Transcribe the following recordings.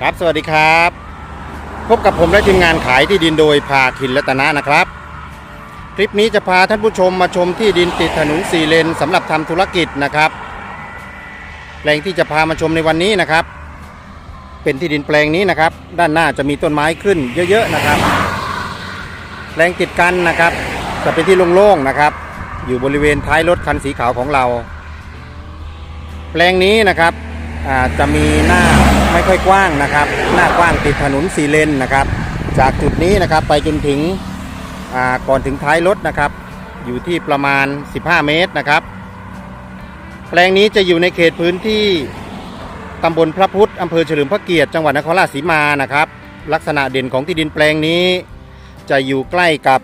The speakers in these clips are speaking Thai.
ครับสวัสดีครับ พบกับผมและทีมงานขายที่ดินโดยภาคินรัตนะนะครับ คลิปนี้จะพาท่านผู้ชมมาชมที่ดินติดถนนสี่เลนสำหรับทำธุรกิจนะครับ แปลงที่จะพามาชมในวันนี้นะครับ เป็นที่ดินแปลงนี้นะครับ ด้านหน้าจะมีต้นไม้ขึ้นเยอะๆนะครับแปลงติดกันนะครับ จะเป็นที่โล่งๆนะครับ อยู่บริเวณท้ายรถคันสีขาวของเรา แปลงนี้นะครับจะมีหน้า ไม่ค่อยกว้างนะครับ หน้ากว้างติดถนนสี่เลนนะครับ จากจุดนี้นะครับไปจนถึงก่อนถึงท้ายรถนะครับ อยู่ที่ประมาณ 15 เมตรนะครับ แปลงนี้จะอยู่ในเขตพื้นที่ตำบลพระพุทธอำเภอเฉลิมพระเกียรติจังหวัดนครราชสีมานะครับ ลักษณะเด่นของที่ดินแปลงนี้ จะอยู่ใกล้กับ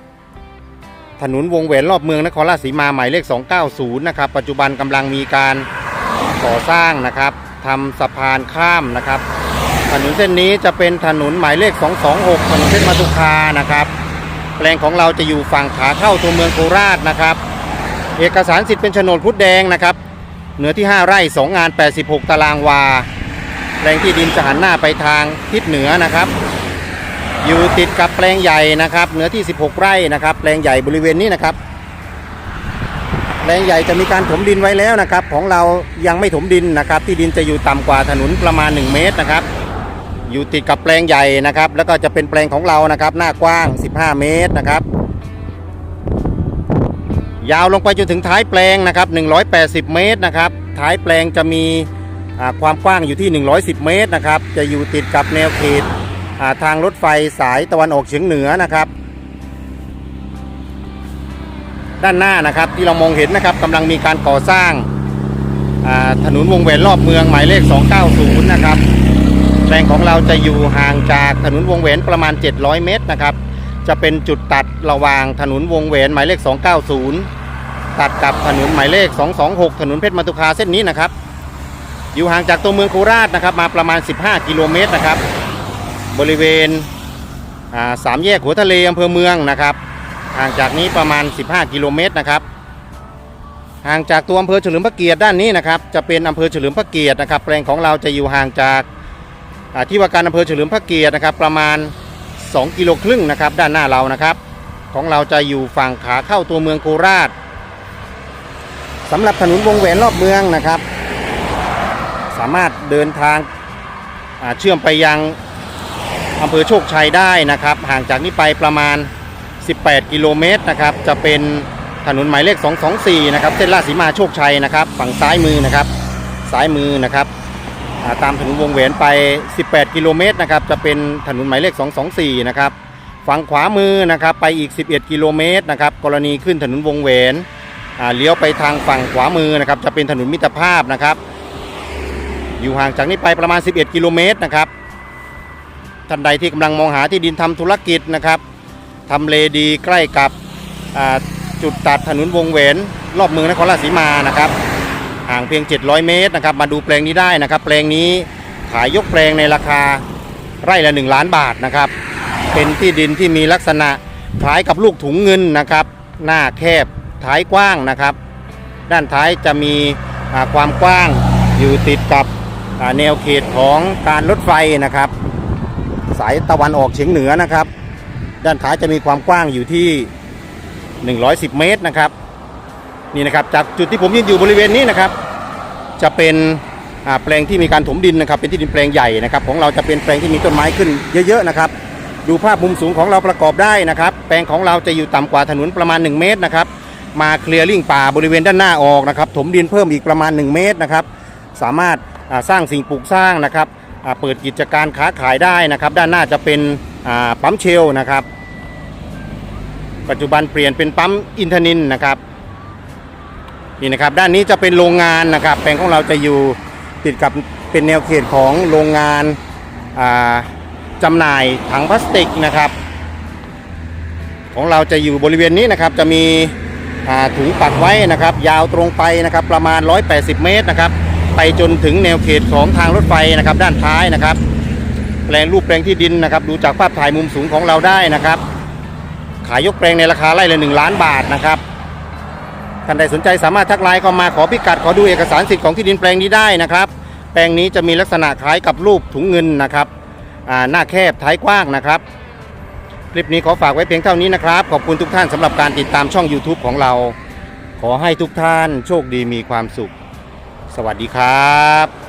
ถนนวงแหวนรอบเมืองนครราชสีมาหมายเลข 290 นะครับ ปัจจุบันกำลังมีการก่อสร้างนะครับ ทำสะพานข้ามนะครับ ถนนเส้นนี้จะเป็นถนนหมายเลข 226 ถนนเส้นมาตุคานะครับ แปลงของเราจะอยู่ฝั่งขาเข้าตัวเมืองโคราชนะครับ เอกสารสิทธิ์เป็นโฉนดพุทธแดงนะครับ เนื้อที่ 5 ไร่ 2 งาน 86 ตารางวา แปลงที่ดินจะหันหน้าไปทางทิศเหนือนะครับ อยู่ติดกับแปลงใหญ่นะครับ เนื้อที่ 16 ไร่นะครับ แปลงใหญ่บริเวณนี้นะครับ แปลงใหญ่จะมีการถมดินไว้แล้วนะครับ ของเรายังไม่ถมดินนะครับ ที่ดินจะอยู่ต่ำกว่าถนนประมาณ 1 เมตรนะครับ อยู่ติดกับแปลงใหญ่นะครับ แล้วก็จะเป็นแปลงของเรานะครับ หน้ากว้าง 15 เมตรนะครับ ยาวลงไปจนถึงท้ายแปลงนะครับ 180 เมตรนะครับ ท้ายแปลงจะมีความกว้างอยู่ที่ 110 เมตรนะครับ จะอยู่ติดกับแนวเขตทางรถไฟสายตะวันออกเฉียงเหนือนะครับ ด้านหน้านะครับ ที่เรามองเห็นนะครับกำลังมีการก่อสร้างถนนวงแหวนรอบเมืองหมายเลข 290 นะครับแปลงของเราจะอยู่ห่างจากถนนวงแหวนประมาณ 700 เมตรนะครับจะเป็นจุดตัดระหว่างถนนวงแหวนหมายเลข 290 ตัดกับถนนหมายเลข 226 ถนนเพชรมาตุคาเส้นนี้นะครับ อยู่ห่างจากตัวเมืองโคราชนะครับมาประมาณ 15 กิโลเมตรนะครับ บริเวณสามแยกหัวทะเลอำเภอเมืองนะครับ ห่างจากนี้ประมาณ 15 กิโลเมตรนะครับห่างจากตัวอำเภอเฉลิมพระเกียรติด้านนี้นะครับจะเป็นอำเภอเฉลิมพระเกียรตินะครับ แปลงของเราจะอยู่ห่างจากที่ว่าการอำเภอเฉลิมพระเกียรตินะครับ ประมาณ 2 กิโลครึ่งนะครับ ด้านหน้าเรานะครับ ของเราจะอยู่ฝั่งขาเข้าตัวเมืองโคราชสำหรับถนนวงแหวนรอบเมืองนะครับ สามารถเดินทางเชื่อมไปยังอำเภอโชคชัยได้นะครับ ห่างจากนี้ไปประมาณ 18 กิโลเมตรนะครับ จะเป็นถนนหมายเลข 224 นะครับ เส้นลาดสีมาโชคชัยนะครับ ฝั่งซ้ายมือนะครับ ซ้ายมือนะครับาตามถนนวงแหวนไป 18 กิโลเมตรนะครับ จะเป็นถนนหมายเลข 224 นะครับ ฝั่งขวามือนะครับ ไปอีก 11 กิโลเมตรนะครับ กรณีขึ้นถนนวงแหวนอ่าเลี้ยวไปทางฝั่งขวามือนะครับ จะเป็นถนนมิตรภาพนะครับ อยู่ห่างจากนี้ไปประมาณ 11 กิโลเมตรนะครับ ท่านใดที่กำลังมองหาที่ดินทำธุรกิจนะครับ ทำเลดีใกล้กับจุดตัดถนนวงแหวนรอบเมืองนครราชสีมานะครับห่างเพียง 700 เมตรนะครับมาดูแปลงนี้ได้นะครับ แปลงนี้ขายยกแปลงในราคาไร่ละ 1 ล้านบาทนะครับ เป็นที่ดินที่มีลักษณะคล้ายกับลูกถุงเงินนะครับ หน้าแคบท้ายกว้างนะครับ ด้านท้ายจะมีความกว้างอยู่ติดกับแนวเขตของการรถไฟนะครับ สายตะวันออกเฉียงเหนือนะครับ ด้านท้ายจะมีความกว้างอยู่ที่ 110 เมตรนะครับนี่นะครับจากจุดที่ผมยืนอยู่บริเวณนี้นะครับ จะเป็นแปลงที่มีการถมดินนะครับ เป็นที่ดินแปลงใหญ่นะครับ ของเราจะเป็นแปลงที่มีต้นไม้ขึ้นเยอะๆนะครับ ดูภาพมุมสูงของเราประกอบได้นะครับ แปลงของเราจะอยู่ต่ำกว่าถนนประมาณ 1 เมตรนะครับ มาเคลียร์ลิ่งป่าบริเวณด้านหน้าออกนะครับ ถมดินเพิ่มอีกประมาณ 1 เมตรนะครับ สามารถสร้างสิ่งปลูกสร้างนะครับเปิดกิจการค้าขายได้นะครับ ด้านหน้าจะเป็น ปั๊มเชลนะครับ ปัจจุบันเปลี่ยนเป็นปั๊มอินทนินนะครับนี่นะครับด้านนี้จะเป็นโรงงานนะครับ แปลงของเราจะอยู่ติดกับเป็นแนวเขตของโรงงานาจำหน่ายถังพลาสติกนะครับ ของเราจะอยู่บริเวณนี้นะครับจะมีถุงปักไว้นะครับ ยาวตรงไปนะครับประมาณ 180 เมตรนะครับ ไปจนถึงแนวเขตของทางรถไฟนะครับ ด้านท้ายนะครับ ลงรูปแปลงที่ดินนะครับดูจากภาพถ่ายมุมสูงของเราได้นะครับ ขายยกแปลงในราคาไร่ละ1ล้านบาทนะครับท่านใดสนใจสามารถทักไลน์เข้ามาขอพิกัดขอดูเอกสารสิทธิ์ของที่ดินแปลงนี้ได้นะครับ แปลงนี้จะมีลักษณะคล้ายกับรูปถุงเงินนะครับหน้าแคบท้ายกว้างนะครับ คลิปนี้ขอฝากไว้เพียงเท่านี้นะครับ ขอบคุณทุกท่านสำหรับการติดตามช่อง YouTube ของเรา ขอให้ทุกท่านโชคดีมีความสุข สวัสดีครับ